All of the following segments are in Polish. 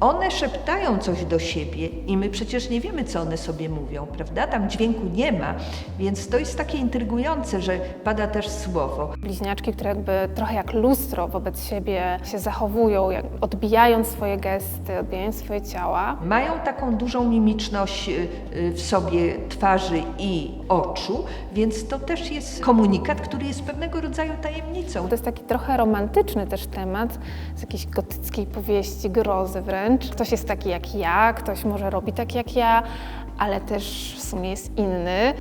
one szeptają coś do siebie i my przecież nie wiemy, co one sobie mówią, prawda? Tam dźwięku nie ma, więc to jest takie intrygujące, że pada też słowo. Bliźniaczki, które jakby trochę jak lustro wobec siebie się zachowują, jak odbijając swoje gesty, odbijając swoje ciała. Mają taką dużą mimiczność y, y, w sobie twarzy i oczu, więc to też jest komunikat, który jest pewnego rodzaju tajemnicą. To jest taki trochę romantyczny też temat z jakiejś gotyckiej powieści, grozy wręcz. Ktoś jest taki jak ja, ktoś może robi tak jak ja, ale też w sumie jest inny.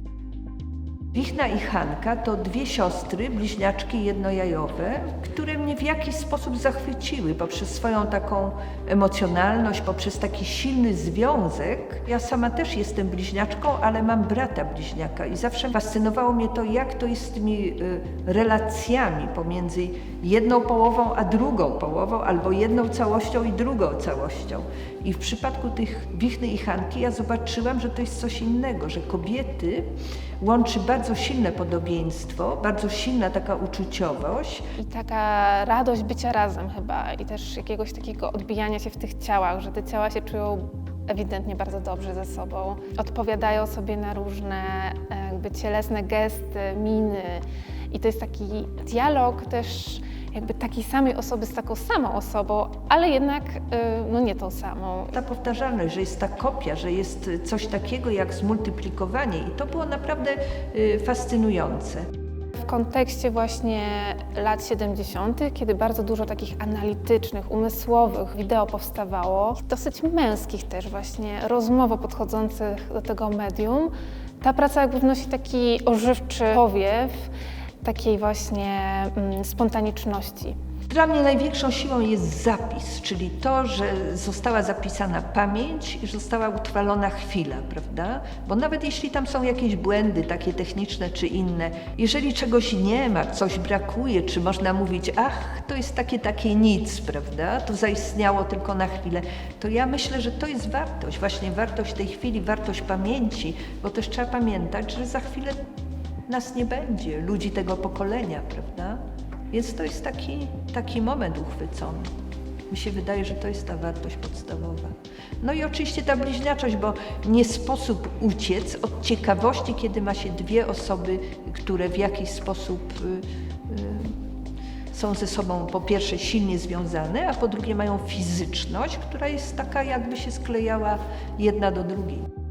Wichna i Hanka to dwie siostry, bliźniaczki jednojajowe, które mnie w jakiś sposób zachwyciły poprzez swoją taką emocjonalność, poprzez taki silny związek. Ja sama też jestem bliźniaczką, ale mam brata bliźniaka i zawsze fascynowało mnie to, jak to jest z tymi y, relacjami pomiędzy jedną połową a drugą połową, albo jedną całością i drugą całością. I w przypadku tych Wichny i Hanki ja zobaczyłam, że to jest coś innego, że kobiety łączy bardzo silne podobieństwo, bardzo silna taka uczuciowość. I taka radość bycia razem chyba i też jakiegoś takiego odbijania się w tych ciałach, że te ciała się czują ewidentnie bardzo dobrze ze sobą. Odpowiadają sobie na różne e, jakby cielesne gesty, miny i to jest taki dialog też jakby takiej samej osoby z taką samą osobą, ale jednak e, no nie tą samą. Ta powtarzalność, że jest ta kopia, że jest coś takiego jak zmultiplikowanie i to było naprawdę y, fascynujące. W kontekście właśnie lat 70., kiedy bardzo dużo takich analitycznych, umysłowych wideo powstawało, dosyć męskich też właśnie, rozmowo podchodzących do tego medium, ta praca jakby wnosi taki ożywczy powiew takiej właśnie mm, spontaniczności. Dla mnie największą siłą jest zapis, czyli to, że została zapisana pamięć i została utrwalona chwila, prawda? Bo nawet jeśli tam są jakieś błędy takie techniczne czy inne, jeżeli czegoś nie ma, coś brakuje, czy można mówić, ach, to jest takie, takie nic, prawda? To zaistniało tylko na chwilę, to ja myślę, że to jest wartość, właśnie wartość tej chwili, wartość pamięci, bo też trzeba pamiętać, że za chwilę nas nie będzie, ludzi tego pokolenia, prawda? Więc to jest taki, taki moment uchwycony. Mi się wydaje, że to jest ta wartość podstawowa. No i oczywiście ta bliźniaczość, bo nie sposób uciec od ciekawości, kiedy ma się dwie osoby, które w jakiś sposób y, y, są ze sobą po pierwsze silnie związane, a po drugie mają fizyczność, która jest taka, jakby się sklejała jedna do drugiej.